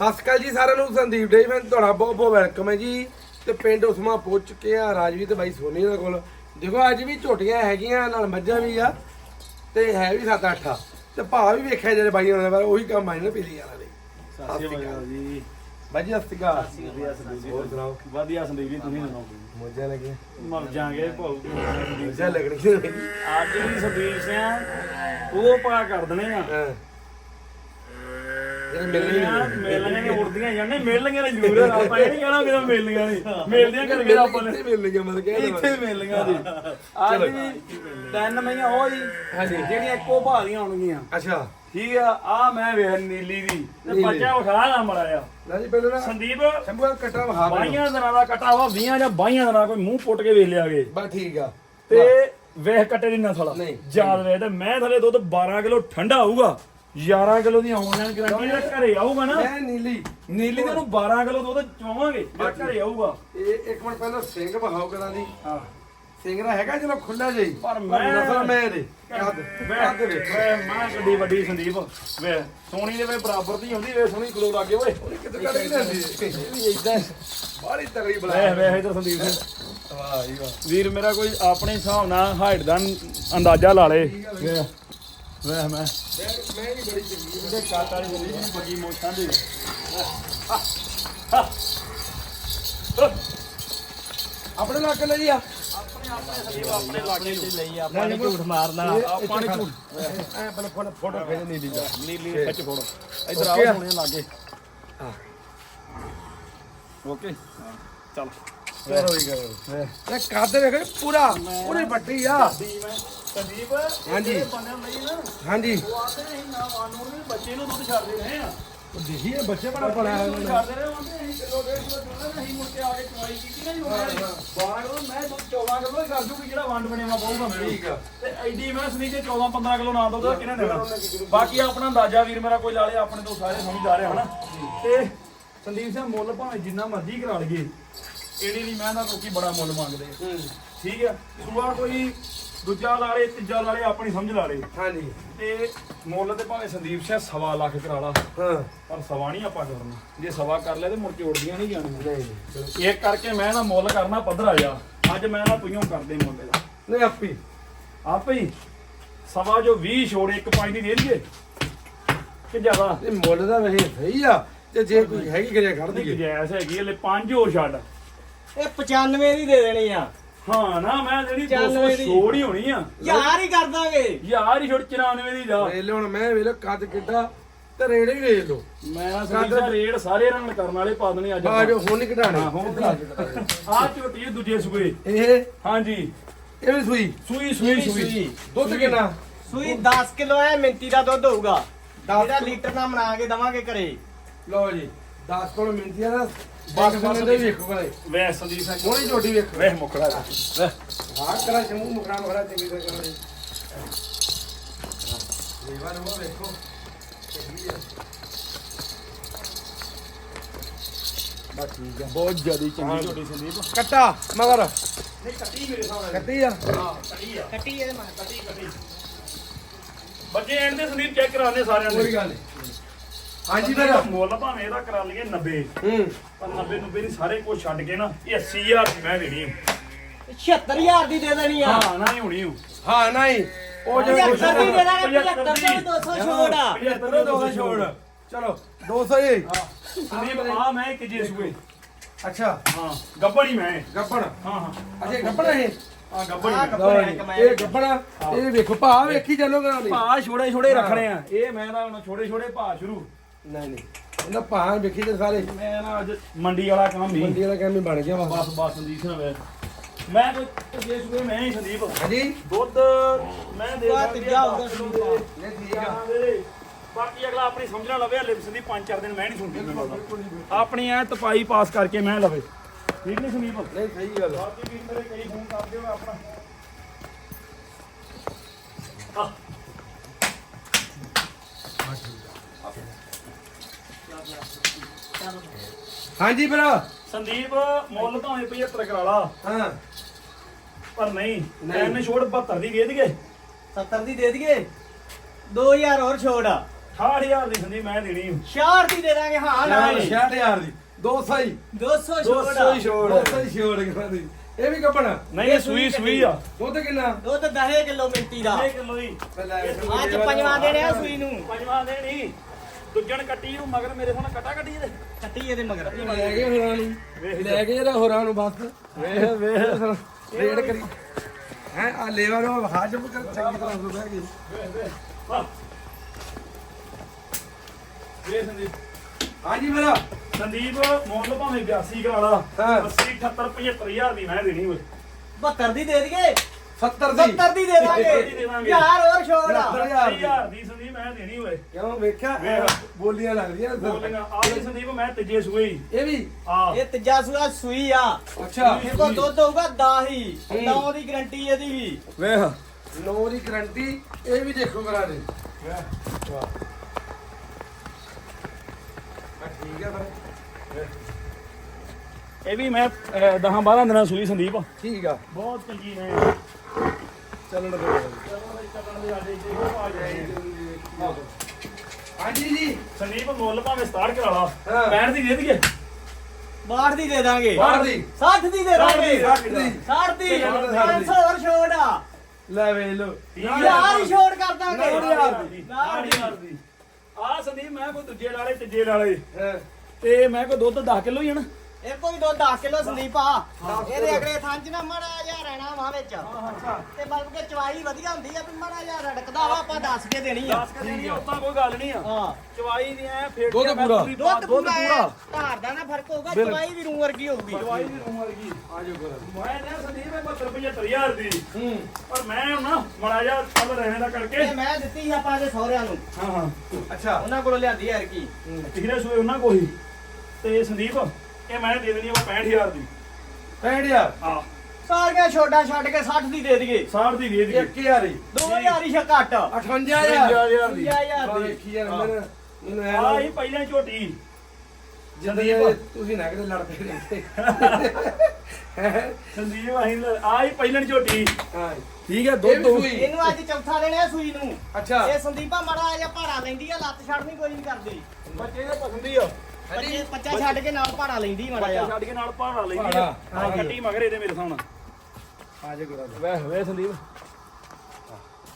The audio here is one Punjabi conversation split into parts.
ਸਤਿ ਸ਼੍ਰੀ ਅਕਾਲ ਜੀ ਸਾਰਿਆਂ ਨੂੰ ਸੰਦੀਪ ਡੇ ਮੈਂ ਤੁਹਾਡਾ ਬਹੁਤ ਬਹੁਤ ਵੈਲਕਮ ਹੈ ਜੀ। ਤੇ ਪਿੰਡ ਉਸਮਾ ਪਹੁੰਚ ਚੁੱਕੇ ਆ ਰਾਜਵੀਰ ਤੇ ਬਾਈ ਸੋਨੀ ਦੇ ਕੋਲ। ਦੇਖੋ ਅੱਜ ਵੀ ਝੋਟੀਆਂ ਹੈਗੀਆਂ ਨਾਲ ਮੱਝਾਂ ਵੀ ਆ ਤੇ ਹੈ ਵੀ 7-8 ਆ। ਤੇ ਭਾਅ ਵੀ ਵੇਖਿਆ ਜਿਹੜੇ ਬਾਈ ਉਹਨਾਂ ਦੇ ਉਹੀ ਕੰਮ ਆਏ ਨੇ ਪੀਲੀ ਵਾਲਾ ਦੇ। ਸਤਿ ਸ਼੍ਰੀ ਅਕਾਲ ਜੀ। ਬਾਈ ਜੀ ਸਤਿ ਸ਼੍ਰੀ ਅਕਾਲ। ਵਧੀਆ ਸੰਦੀਪ ਜੀ ਹੋਰ ਸੁਣਾਓ? ਵਧੀਆ ਸੰਦੀਪ ਜੀ ਤੁਸੀਂ ਸੁਣਾਓ? ਮੋਜਾ ਲੱਗੇ ਮਰ ਜਾਗੇ ਭਾਉ ਮੋਜਾ ਲੱਗਣੀ ਅੱਜ ਵੀ ਸੰਦੀਪ ਸਿੰਘ ਉਹ ਪਾ ਕਰ ਦਨੇ ਆ। ਮਿਲਣੀਆਂ ਮਿਲਣੀਆਂ ਨੇ ਉੜਦੀਆਂ ਜਾਂਦੇ ਮਿਲਣੀਆਂ ਨੇ ਜ਼ਰੂਰ ਆਪਾਂ ਇਹ ਨਹੀਂ ਕਹਿਣਾ ਕਿ ਮਿਲਣੀਆਂ ਨਹੀਂ। ਮਿਲਦੀਆਂ ਕਰਕੇ ਆਪਾਂ ਨੇ। ਮਿਲਣੀਆਂ ਮਤਲਬ ਕਿ ਇੱਥੇ ਮਿਲਣੀਆਂ ਜੀ। ਅੱਜ ਵੀ ਤਿੰਨ ਮਈਆਂ ਉਹ ਹੀ ਹਾਂਜੀ। ਜਿਹੜੀਆਂ ਇੱਕੋ ਭਾਅ ਦੀਆਂ ਆਉਣਗੀਆਂ। ਅੱਛਾ। ਠੀਕ ਆ ਆ ਮੈਂ ਵੇਖ ਨੀਲੀ ਦੀ ਤੇ ਨੀਲੀ। ਬੱਚਾ ਵਿਖਾ ਨਾ ਮੜਾਇਆ ਲੈ ਜੀ ਪਹਿਲਾਂ ਨਾ ਸੰਦੀਪ ਸ਼ੰਭੂ ਕਟਾ ਵਹਾ ਮੈਨੂੰ। ਬਾਈਆਂ ਦਿਨਾਂ ਦਾ ਕਟਾ ਵਾ 20 ਜਾਂ 22 ਦਿਨਾਂ ਕੋਈ ਮੂੰਹ ਪੁੱਟ ਕੇ ਵੇਖ ਲਿਆਗੇ ਬਸ ਠੀਕ ਆ। ਤੇ ਵੇਖ ਕੱਟੇ ਦੀ ਨਸਲ। ਯਾਦ ਵੇ ਤੇ ਮੈਂ ਥਲੇ ਦੁੱਧ 12 ਕਿਲੋ ਠੰਡਾ ਆਊਗਾ 11 ਕਿਲੋ ਦੀ ਆਨਲਾਈਨ ਗਰੰਟੀ ਜਿਹੜਾ ਘਰੇ ਆਊਗਾ ਨਾ। ਮੈਂ ਨੀਲੀ। ਨੀਲੀ ਤੇ ਉਹਨੂੰ 12 ਕਿਲੋ ਦੁੱਧ ਚਵਾਵਾਂਗੇ ਜਿਹੜਾ ਘਰੇ ਆਊਗਾ। ਇਹ ਇੱਕ ਮਿੰਟ ਪਹਿਲਾਂ ਸਿੰਘ ਬਹਾਓ ਕਰਾਂ ਦੀ। ਹਾਂ। ਸਿੰਘ ਦਾ ਹੈਗਾ ਚਲੋ ਖੁੱਲਾ ਜਿਹੀ ਪਰ ਮੈਂ- ਨਸਲ ਮੈਂ ਇਹਦੇ। ਕੱਦ ਕੱਦ ਵੇ ਮਾਂ ਗੱਡੀ ਵੱਡੀ ਸੰਦੀਪ। ਵੇ ਸੋਣੀ ਦੇ ਵੇ ਬਰਾਬਰ ਦੀ ਹੁੰਦੀ ਵੇ ਸੋਹਣੀ ਕਿਲੋ ਲੱਗੇ ਓਏ। ਕਿਤੇ ਕੱਢ ਕੇ ਲੈਂਦੀ ਇਹ ਵੀ ਇਦਾਂ ਬਾਹਲੀ ਤਗੜੀ ਬਲਾ ਵੇ ਵੇ ਇਧਰ ਸੰਦੀਪ ਸਿੰਘ ਵਾਹ ਜੀ ਵਾਹ। ਵੀਰ ਮੇਰਾ ਕੋਈ ਆਪਣੇ ਹਿਸਾਬ ਨਾਲ ਹਾਈਟ ਦਾ ਅੰਦਾਜ਼ਾ ਲਾ ਲੇ। ਵੇ ਵੇ ਮੈਂ। ਮੈਂ ਵੀ ਬੜੀ ਚੰਗੀ ਇਹਦੇ ਕੱਟ ਵਾਲੀ ਹੁੰਦੀ ਜਿਹਨੂੰ ਬੱਗੀ ਮੋਛਾਂ ਦੀ ਆਪਣੇ ਲੱਗ ਲਈ ਆ। ਆਪਣੇ ਲਾਗੇ ਨੂੰ ਲਈ ਆਪਾਂ ਨੇ ਝੂਠ ਮਾਰਨਾ ਆਪਾਂ ਨੇ ਝੂਠ। ਐ ਪਹਿਲਾਂ ਫੋਟੋ ਫੋਟੋ ਖਿੱਚ ਨੀਲੀ ਦਾ ਨੀਲੀ ਖਿੱਚ ਫੋੜੋ ਇਧਰ ਆ? ਆਓ ਸੋਹਣੇ ਲਾਗੇ। ਓਕੇ। ਚਲ। ਕਰੋ ਹੀ ਕਰੋ ਇਹ ਕੱਦ ਵੇਖੋ ਪੂਰਾ ਪੂਰੀ ਵੱਡੀ ਆ। ਸੰਦੀਪ ਹਾਂਜੀ। ਬੰਦਿਆਂ ਲਈ ਨਾ। ਹਾਂਜੀ। ਉਹ ਆਖਦੇ ਨਹੀਂ ਨਾ ਵਾਨੂਰ ਵੀ ਬੱਚੇ ਨੂੰ ਦੁੱਧ ਛੱਡਦੇ ਰਹੇ ਆ। ਉਹ ਦੇਖੀ ਇਹ ਬੱਚੇ ਬੜਾ ਪੜਿਆ ਦੁੱਧ ਉਹਨਾਂ ਨੇ ਛੱਡਦੇ ਰਹੇ ਆਂਦੇ ਅਸੀਂ ਕਿਲੋ ਡੇਢ ਕਿਲੋ ਦੁੱਧ ਨਹੀਂ ਮੁੜ ਕੇ ਆ ਕੇ ਚਵਾਈ ਕੀਤੀ ਨਾ ਜੀ ਉਹਨਾਂ ਨੇ। 12 ਕਿਲੋ ਮੈਂ ਦੁੱਧ 14 ਕਿਲੋ ਹੀ ਕਰ ਜੂਗੀ ਜਿਹੜਾ ਵੰਡ ਬਣੇਵਾ ਪਊਗਾ ਮੈਨੂੰ ਠੀਕ ਆ। ਤੇ ਐਡੀ ਮੈਂ ਸਨੀ ਜੇ 14 15 ਕਿਲੋ ਨਾ ਦੁੱਧ ਕਿਹਨੇ ਦੇਣਾ। ਬਾਕੀ ਆਪਣਾ ਅੰਦਾਜ਼ਾ ਵੀਰ ਮੇਰਾ ਕੋਈ ਲਾ ਲਿਆ ਆਪਣੇ ਤੋਂ ਸਾਰੇ ਸਮਝ ਆ ਰਹੇ ਹਨਾ ਤੇ ਸੰਦੀਪ ਸਿੰਘ ਮੁੱਲ ਭਾਵੇਂ ਜਿੰਨਾ ਮਰਜ਼ੀ ਕਰਾ ਲਈਏ ਇਹਦੀ ਨਹੀਂ ਮੈਂ ਨਾ ਲੋਕੀ ਬੜਾ ਮੁੱਲ ਮੰਗਦੇ। ਆ। ਠੀਕ ਹੈ ਸੂਆ ਕੋਈ ਦੂਜਾ ਲਾ ਲੇ ਤੀਜਾ ਲਾ ਲੇ ਆਪਣੀ ਸਮਝ ਲਾ ਲੇ ਹਾਂਜੀ। ਤੇ ਮੁੱਲ ਤੇ ਭਾਵੇਂ ਸੰਦੀਪ ਸਿੰਘ ਸਵਾ ਲੱਖ ਕਰਾ ਲਾ। ਹਾਂ। ਪਰ ਸਵਾ ਨਹੀਂ ਆਪਾਂ ਕਰਨਾ। ਜੇ ਸਵਾ ਕਰ ਲਿਆ ਤੇ ਮੁੜ ਕੇ ਉੜਦੀਆਂ ਨਹੀਂ ਜਾਣੀਆਂ। ਨਹੀਂ ਇਹ ਕਰਕੇ ਮੈਂ ਨਾ ਮੁੱਲ ਕਰਨਾ ਪੱਧਰਾ ਜਾ ਅੱਜ ਮੈਂ ਨਾ ਤੁਈਓ ਕਰਦੇ ਮੁੱਲ ਦਾ। ਨਹੀਂ ਆਪੀ। ਆਪੇ? ਹੀ ਸਵਾ ਜੋ 20 ਛੋੜ ਇੱਕ ਪੰਜ ਦੀ ਦੇ ਦਈਏ? ਕਿ ਜ਼ਿਆਦਾ? ਇਹ ਮੁੱਲ ਦਾ ਵੇਖ ਸਹੀ ਆ। ਤੇ ਜੇ ਕੋਈ ਹੈਗੀ ਕਰਿਆ ਕੱਢ ਦਈਏ। ਗੁੰਜਾਇਸ਼ ਹੈਗੀ ਹਲੇ ਪੰਜ ਹੋਰ ਛੱਡ। ਇਹ 95 ਦੀ ਦੇ ਦੇਣੀ ਆ। ਹਾਂ ਨਾ ਮੈਂ ਜਿਹੜੀ ਚੱਲ 200 ਮੇਰੀ। ਛੋੜ ਹੀ ਹੋਣੀ ਆ। ਯਾਰ ਹੀ ਕਰ ਦਾਂਗੇ। ਯਾਰ ਹੀ ਛੋੜ 94 ਦੀ ਜਾ। ਵੇਖ ਲਓ ਹੁਣ ਮੈਂ ਵੇਖ ਲਓ ਕੱਦ ਕਿੱਡਾ ਤੇ ਰੇੜ ਵੀ ਵੇਖ ਲਓ ਮੈਂ ਸਾਡਾ ਰੇਡ ਸਾਰੇ ਰੰਗ ਕਰਨ ਵਾਲੇ ਪਾ ਦੇਣੇ ਅੱਜ ਆ ਜੋ ਹੁਣ ਨਹੀਂ ਘਟਾਣੇ ਹਾਂ, ਹੁਣ ਆ ਝੋਟੀ ਹੈ। ਦੂਜੇ ਸੂਏ। ਇਹ? ਹਾਂਜੀ। ਇਹ ਵੀ ਸੂਈ? ਸੂਈ ਸੂਈ ਸੂਈ। ਦੁੱਧ ਕਿੰਨਾ? ਸੂਈ 10 ਕਿਲੋ ਐ ਮਿੰਤੀ ਦਾ ਦੁੱਧ ਹੋਊਗਾ। ਇਹਦਾ ਲੀਟਰ ਨਾਲ ਬਣਾ ਕੇ ਦਵਾਂਗੇ ਘਰੇ। ਲਓ ਜੀ 10 ਕੋਲ ਮਿੰਟੀ ਆ ਨਾ ਬਸ ਬਸ ਦੇ ਵੇਖੋ ਕੋਲੇ ਵੈ ਸੰਦੀਪ ਸਿੰਘ। ਹੁਣੇ ਝੋਟੀ ਵੇਖੋ। ਵੇਖ ਮੁਕਰਾ। ਵੈ। ਹਾਂ ਕਰਾ ਸ਼ਮੂ ਮੁਕਰਾ ਮੁਕਰਾ ਚੰਗੀ ਤਰ੍ਹਾਂ ਕਰੋ। ਜੀ ਲੇਵਾ ਨੂੰ ਵੇਖੋ। ਚੰਗੀ ਆ ਬਸ ਠੀਕ ਆ। ਬਹੁਤ ਜਿਆਦੀ ਚੰਗੀ ਝੋਟੀ ਸੰਦੀਪ। ਕੱਟਾ ਮਗਰ। ਨਹੀਂ ਕੱਟੀ ਮੇਰੇ ਸਾਹਮਣੇ ਕੱਟੀ ਆ। ਹਾਂ ਕੱਟੀ ਆ। ਕੱਟੀ ਇਹਦੇ ਮਾਰ ਕੱਟੀ ਕੱਟੀ। ਬੱਚੇ ਐਂਡ ਦੇ ਸੰਦੀਪ ਚੈੱਕ ਕਰਾਣੇ ਸਾਰਿਆਂ ਕੋਈ ਦੇ ਗੱਲ ਨਹੀਂ ਹਾਂਜੀ ਫਿਰ। ਮੁੱਲ ਭਾਵੇਂ ਇਹਦਾ ਕਰਾ ਲਈਏ 90 ਹੂੰ। ਪਰ 90 90 ਨਹੀਂ ਸਾਰੇ ਕੁਝ ਛੱਡ ਕੇ ਨਾ ਇਹ 80000 ਦੀ ਮੈਂ ਦੇਣੀ ਹੈ 76000 ਦੀ ਦੇ ਦੇਣੀ ਆ। ਹਾਂ ਨਾ ਹੀ ਹੋਣੀ ਉਹ। ਹਾਂ ਨਹੀਂ ਉਹ ਜੋ 75 ਦੀ ਦੇ ਦਾਂਗੇ 75 75 ਤੋਂ 200 ਛੋੜ ਆ। 75 ਦੋ ਦਾ ਛੋੜ। ਚਲੋ 200 ਹੀ। ਸੰਦੀਪ ਆ ਮੈਂ ਇੱਕ ਜੇ ਸੂਏ ਅੱਛਾ। ਹਾਂ ਗੱਬੜੀ ਮੈਂ। ਗੱਬੜ? ਹਾਂ ਹਾਂ। ਅੱਛਾ ਗੱਬੜ ਇਹ? ਆ ਗੱਬੜੀ ਹੈ ਇਹ ਗੱਬੜਾ ਇਹ ਵੇਖੋ ਭਾ ਵੇਖੀ ਚੱਲੋ ਕਰਾਂ ਦੀ ਭਾ ਛੋੜੇ ਛੋੜੇ ਰੱਖਣੇ ਆ। ਇਹ ਮੈਂ ਤਾਂ ਹੁਣ ਛੋੜੇ ਛੋੜੇ ਭਾ ਸ਼ੁਰੂ। ਨਹੀਂ ਨਹੀਂ ਇਹਨਾਂ ਭਾ ਵੇਖੀ ਤੇ ਸਾਰੇ ਮੈਂ ਨਾ ਅੱਜ ਮੰਡੀ ਵਾਲਾ ਕੰਮ ਹੀ ਮੰਡੀ ਵਾਲਾ ਕੰਮ ਹੀ ਬਣ ਗਿਆ ਵਾ ਬਸ ਬਸ ਸੰਦੀਪ ਸਿੰਘ ਵੇ ਮੈਂ ਕੋਈ ਜੇ ਸੂਏ ਮੈਂ ਹੀ ਸੰਦੀਪ ਹਾਂਜੀ ਦੁੱਧ ਮੈਂ ਦੇ ਵਾਹ, ਦਾਂਗੀ ਤੀਜਾ ਹੋਊਗਾ ਦਸ ਕਿਲੋ ਸੰਦੀਪ। ਦੇ। ਇਹ ਠੀਕ ਆ ਹਾਂ ਵੀਰੇ। ਬਾਕੀ ਅਗਲਾ ਆਪਣੀ ਸਮਝਣਾ ਲਵੇ ਹਲੇ ਸੰਦੀਪ ਪੰਜ ਚਾਰ ਦਿਨ ਮੈਂ ਨਹੀਂ ਸੁਣਦੀ। ਆਪਣੀ ਐ ਤਪਾਈ ਪਾਸ ਕਰਕੇ ਮੈਂ ਲਵੇ ਠੀਕ ਨਹੀਂ ਸੰਦੀਪ ਨਹੀਂ ਸਹੀ ਗੱਲ ਆ। ਬਾਕੀ ਵੀਰ ਮੇਰੇ ਕਈ ਫੋਨ ਕਰਦੇ ਹੋ ਆਪਣਾ ਹਾਂਜੀ ਭਰਾ ਸੰਦੀਪ ਮੁੱਲ ਭਾਵੇਂ 75 ਕਰਾ ਲਾ। ਹਾਂ। ਪਰ ਨਹੀਂ ਨਹੀਂ। ਐਨ ਛੋੜ 72 ਦੀ ਦੇ ਦਈਏ। 70 ਦੀ ਦੇ ਦਈਏ? 2000 ਹੋਰ ਛੋੜ ਆ। 68000 ਦੀ ਸੰਦੀਪ ਮੈਂ ਦੇਣੀ ਓ। ਸ਼ਾਰ ਦੀ ਦੇ ਦਾਂਗੇ ਹਾਂ ਨਾ 60000 ਦੀ। 200 ਹੀ। 200 200 ਛੋੜ ਹੀ ਛੋੜ 200 ਹੀ ਛੋੜ ਕਹਿੰਦੀ ਇਹ ਵੀ ਕੱਪਣਾ। ਨਹੀਂ ਇਹ ਸੂਈ ਸੂਈ ਆ। ਦੁੱਧ ਕਿੰਨਾ? ਦੁੱਧ 10 ਕਿਲੋ ਮਿੰਤੀ ਦਾ। 6 ਕਿਲੋ ਹੀ ਅੱਜ ਪੰਜਵਾਂ ਦਿਨ ਆ ਸੂਈ ਨੂੰ। ਪੰਜਵਾਂ ਦੇ ਨਹੀਂ ਦੂਜਣ ਕੱਟੀ ਨੂੰ ਮਗਰ ਮੇਰੇ ਸਾਹਮਣੇ ਕਟਾ ਕੱਟੀ ਇਹਦੇ। ਕੱਟੀ ਇਹਦੇ ਮਗਰ। ਲੈ ਗਏ ਹੋਰਾਂ ਨੂੰ। ਲੈ ਗਏ ਇਹਦਾ ਹੋਰਾਂ ਨੂੰ ਬਸ। ਵੇਖ ਵੇਖ। ਰੇਡ ਕਰੀ। ਹੈ ਆ ਲੇਵਾ ਨੂੰ ਹਾਜਮ ਕਰ ਚੰਗੀ ਤਰ੍ਹਾਂ ਹੋ ਬਹਿ ਗਈ। ਵੇ ਸੰਦੀਪ। ਹਾਂਜੀ ਮੇਰਾ ਸੰਦੀਪ ਮੁੱਲ ਭਾਵੇਂ 82 ਕਰਾ ਲਾ ਹਾਂ। 80 78 75000 ਦੀ ਮੈਂ ਦੇਣੀ ਓਏ। 72 ਦੀ ਦੇ ਦਈਏ। 70 ਦੀ। 70 ਦੀ ਦੇ ਦਾਂਗੇ 70 ਦੀ ਦੇ ਦਾਂਗੇ। ਯਾਰ ਹੋਰ ਛੋੜ ਆ। 70000 ਦੀ। 80000 ਦੀ ਸੰਦੀਪ ਮੈਂ ਦੇਣੀ ਓਏ। ਕਿਉਂ ਵੇਖਿਆ? ਵੇਖ। ਬੋਲੀਆਂ ਲੱਗਦੀਆਂ ਬੋਲੀਆਂ। ਆ ਵੀ ਸੰਦੀਪ ਮੈਂ ਤੀਜੇ ਸੂਏ ਹੀ। ਇਹ ਵੀ? ਆ ਇਹ ਤੀਜਾ ਸੂਆ ਸੂਈ ਆ। ਅੱਛਾ। ਇਹ ਕੋ ਦੁੱਧ ਹੋਊਗਾ 10 ਹੀ। 9 ਦੀ ਗਰੰਟੀ ਇਹਦੀ ਵੀ। ਵੇਖ। ਨੋ ਦੀ ਗਰੰਟੀ ਇਹ ਵੀ ਦੇਖੋ ਕਰਾ ਦੇ। ਵਾਹ। ਆ ਠੀਕ ਹੈ ਫਿਰ। ਇਹ ਵੀ ਮੈਂ 10 12 ਦਿਨਾਂ ਸੂਈ ਸੰਦੀਪ। ਠੀਕ ਆ। ਬਹੁਤ ਚੰਗੀ ਨੇ ਚੱਲਣ ਦੇ ਚੱਲਣ ਦੇ ਆਡੇ ਜੇ ਆ ਜਾਏ ਹਾਂਜੀ ਜੀ। ਸੰਦੀਪ ਮੁੱਲ ਭਾਵੇਂ ਸਟਾਰਟ ਕਰਾ ਲਾ। ਹਾਂ। 65 ਦੀ ਦੇ ਦਈਏ? 62 ਦੀ ਦੇ ਦਾਂਗੇ। ਬਾਹਰ ਦੀ। 60 ਦੀ ਦੇ ਦਾਂਗੇ। 60 ਦੀ। 60 ਦੀ। ਸਾਢੇ ਸੱਠ ਦੀ। 500 ਹੋਰ ਛੋੜ ਆ। ਲੈ ਵੇ ਲੋ ਯਾਰ ਹੀ ਛੋੜ ਕਰ ਦਾਂਗੇ। ਨੌ ਹਜ਼ਾਰ ਦੀ। ਨਾਲ ਦੀ। ਹਜ਼ਾਰ ਦੀ। ਆ ਸੰਦੀਪ ਮੈਂ ਕੋਈ ਦੂਜੇ ਲਾਲੇ ਤੀਜੇ ਲਾਲੇ। ਤੇ ਮੈਂ ਕੋਈ ਦੁੱਧ 10 ਕਿਲੋ ਹੀ ਹਨ ਇਹ ਕੋਈ ਦੋ 10 ਕਿਲੋ ਸੰਦੀਪ ਆ। ਇਹਦੇ ਅਗਲੇ ਥਾਂ ਚ ਨਾ ਮੜਾ ਜਾ ਰਹਿਣਾ ਵਾ ਵਿੱਚ। ਤੇ ਬਲਕਿ ਕੇ ਚਵਾਈ ਵਧੀਆ ਹੁੰਦੀ ਆ ਵੀ ਮੜਾ ਜਾ ਰੜਕਦਾ ਵਾ ਆਪਾਂ ਦੱਸ ਕੇ ਦੇਣੀ ਆ। 10 ਕਿਲੋ ਨਹੀਂ ਉਤਾਂ ਕੋਈ ਗੱਲ ਨਹੀਂ ਆ। ਹਾਂ। ਚਵਾਈ ਦੀ ਐ ਫੇਟ ਦੁੱਧ ਕੇ ਮੈਂ ਪੂਰਾ। ਦੁੱਧ ਪੂਰਾ। ਧਾਰ ਦਾ ਨਾ ਫ਼ਰਕ ਹੋਊਗਾ। ਚਵਾਈ ਵੀ ਰੂ ਵਰਗੀ ਹੋਊਗੀ। ਚਵਾਈ ਦੀ ਰੂਮ ਵਰਗੀ। ਆਜੋ ਕਰ ਮੈਂ ਨਾ ਸੰਦੀਪ ਇਹ 72 75000 ਦੀ। ਹੂੰ। ਪਰ ਮੈਂ ਨਾ ਮੜਾ ਜਾ ਚੱਲ ਰਹਿਣੇ ਦਾ ਕਰਕੇ। ਇਹ ਮੈਂ ਦਿੱਤੀ ਸੀ ਆਪਾਂ ਦੇ ਸਹੁਰਿਆਂ ਨੂੰ। ਹਾਂ ਹਾਂ। ਅੱਛਾ। ਉਹਨਾਂ ਕੋਲੋਂ ਲਿਆਂਦੀ ਯਾਰ ਕੀ ਪਿਛਲੇ ਸੂਏ ਉਹਨਾਂ ਕੋਈ ਤੇ ਸੰਦੀਪ ਇਹ ਮੈਂ ਦੇ ਦੇਣੀ ਆ 65000 ਦੀ। 65000 ਆ ਸਾਰੀਆਂ ਛੋਟਾ ਛੱਡ ਕੇ 60 ਦੀ ਦੇ ਦਈਏ। 60 ਦੀ ਦੇ ਦਈਏ। 1000 ਹੀ 2000 ਹੀ ਘੱਟ 58000 55000 ਦੀ। 50000 ਦੀ। ਦੇਖੀ ਯਾਰ ਮੈਨੂੰ ਮੈਨੂੰ ਐ ਆ ਹੀ ਪਹਿਲਾਂ ਝੋਟੀ। ਜਦ ਇਹ ਤੁਸੀਂ ਨਾ ਕਿਤੇ ਲੜ ਪਏ ਰਹਿੰਦੇ। ਸੰਦੀਪ ਅਸੀਂ ਆ ਹੀ ਪਹਿਲਾਂ ਝੋਟੀ। ਹਾਂ। ਠੀਕ ਹੈ ਦੁੱਧ ਸੂਈ। ਇਹਨੂੰ ਅੱਜ ਚੌਥਾ ਹੈ ਸੂਈ ਨੂੰ। ਅੱਛਾ। ਇਹ ਸੰਦੀਪਾ ਮੜਾ ਜਿਹਾ ਭਾੜਾ ਲੈਂਦੀ ਆ ਲੱਤ ਛੱਡਣੀ ਕੋਈ ਨਹੀਂ ਕਰਦੀ। ਬੱਚੇ ਦੇ ਪਸੰਦੀ ਆ। ਬੱਚੇ ਬੱਚਾ ਛੱਡ ਕੇ ਨਾਲ ਭਾੜਾ ਲੈਂਦੀ ਮੜਾ ਬੱਚਾ ਜਿਹਾ। ਛੱਡ ਕੇ ਨਾਲ ਭਾੜਾ ਲੈਂਦੀ ਆ। ਹਾਂ ਹਾਂ। ਕੱਟੀ ਮਗਰ ਇਹਦੇ ਮੇਰੇ ਸਾਹਮਣੇ। ਆਜੋ ਕਰਾ ਦੇ ਵੇ ਵੇ ਸੰਦੀਪ।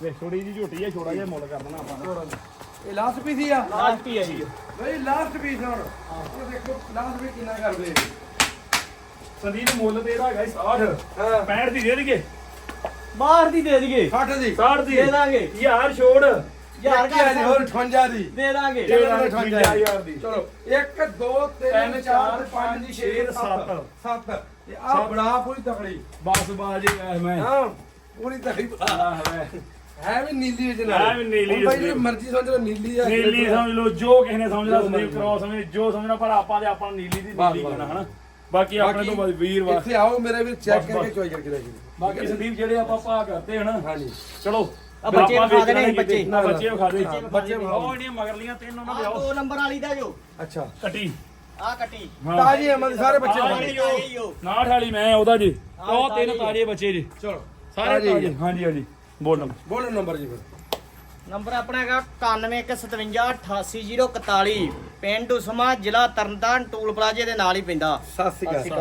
ਵੇ ਛੋੜੀ ਜੀ ਝੋਟੀ ਆ ਛੋੜਾ ਜਿਹਾ ਮੁੱਲ ਕਰ ਦੇਣਾ ਆਪਾਂ ਨੇ। ਇਹ ਲਾਸਟ ਪੀਸ ਹੀ ਆ। ਲਾਸਟ ਹੈ ਜੀ। ਬਈ ਲਾਸਟ ਪੀਸ ਹੁਣ। ਇਹ ਦੇਖੋ ਲਾਸਟ ਪੀਸ ਕਿੰਨਾ ਕਰਦੇ ਸੰਦੀਪ ਮੁੱਲ ਤੇ ਇਹਦਾ ਹੈਗਾ 60 ਹਾਂ। 65 ਦੀ ਦੇ ਦਈਏ। ਬਾਹਰ ਦੀ ਦੇ ਦਈਏ। 60 ਦੀ। 60 ਦੀ। ਦੇ ਦਾਂਗੇ। ਯਾਰ ਛੋੜ। ਯਾਰ ਕੀ ਆ ਜੀ ਹੋਰ 58 ਦੀ। ਦੇ ਦਾਂਗੇ। ਦੇ। ਚਲੋ। ਦਾਂਗੇ 58 ਦੀ। ਚਲੋ 1 2 3 4 5 6 7 7 ਇਹ ਆ ਬੜਾ ਪੂਰੀ ਤਕੜੀ। ਬਸ ਬਾਜੀ ਐ ਮੈਂ। ਹਾਂ ਪੂਰੀ ਤਕੜੀ। ਆਹ ਵੇ ਹੈ ਵੀ ਨੀਲੀ ਵਿੱਚ ਨਾਲ। ਹੈ ਵੀ ਨੀਲੀ ਹੁਣ ਭਾਈ ਵਿੱਚ। ਜਿਹੜੀ ਮਰਜ਼ੀ ਸਮਝ ਲਓ ਨੀਲੀ ਆ। ਨੀਲੀ ਸਮਝ ਲਓ ਜੋ ਕਿਸੇ ਨੇ ਸਮਝਦਾ ਜੋ ਸੰਦੀਪ ਮਰਜ਼ੀ। ਕਰੋ ਸਮਝ ਜੋ ਸਮਝਣਾ ਪਰ ਆਪਾਂ ਤੇ ਆਪਾਂ ਨੂੰ ਨੀਲੀ ਦੀ ਨੀਲੀ। ਕਹਿਣਾ ਹਨਾ? ਬਾਕੀ ਆਪਣੇ ਤੋਂ ਬਾਅਦ ਵੀਰ ਵਾ ਇੱਥੇ ਆਓ ਮੇਰੇ ਵੀ ਚੈੱਕ ਕਰਕੇ। ਚੋਈ ਕਰਕੇ ਦੇਖੀ ਬਾਕੀ ਸੰਦੀਪ ਜਿਹੜੇ ਆਪਾਂ ਭਾ ਕਰਦੇ ਹਨਾ? ਹਾਂਜੀ। ਚਲੋ। ਆ ਬੱਚੇ ਆਪਾਂ ਵਿਖਾ ਦੇਣੇ ਵੇਚਣੇ ਬੱਚੇ। ਆ ਬੱਚੇ ਵਿਖਾ ਦੇ। ਬੱਚੇ ਉਹ ਜਿਹੜੀਆਂ ਮਗਰਲੀਆਂ ਤਿੰਨ ਉਹਨਾਂ ਦੇ ਆਓ ਦੋ ਨੰਬਰ ਵਾਲੀ ਦਾ ਜੋ। ਅੱਛਾ। ਕੱਟੀ। ਆ ਕੱਟੀ। ਤਾਜੀ ਅਮਨ ਸਾਰੇ ਬੱਚੇ ਆ ਖਾਣੇ। ਜਿਹੜੀ ਤਾਜ਼ੀ ਉਹ ਉਹ। ਨਾਠ ਵਾਲੀ ਮੈਂ ਉਹਦਾ ਜੀ। ਆਹ ਉਹ ਤਿੰਨ ਤਾਜ਼ੀ। ਬੱਚੇ ਜੀ। ਚਲੋ। ਸਾਰੇ ਤਾਜ਼ੀ। ਤਾਜੇ ਹਾਂਜੀ ਹਾਂਜੀ। ਬੋਲ ਨੰਬਰ। ਬੋਲੋ ਨੰਬਰ ਜੀ ਫਿਰ। ਨੰਬਰ ਆਪਣਾ ਹੈਗਾ 9157588041 ਪਿੰਡ ਉਸਮਾ ਜ਼ਿਲ੍ਹਾ ਤਰਨਤਾਰਨ ਟੂਲ ਪਲਾਜ਼ੇ ਦੇ ਨਾਲ ਹੀ ਪੈਂਦਾ ਸਤਿ ਸ਼੍ਰੀ ਅਕਾਲ।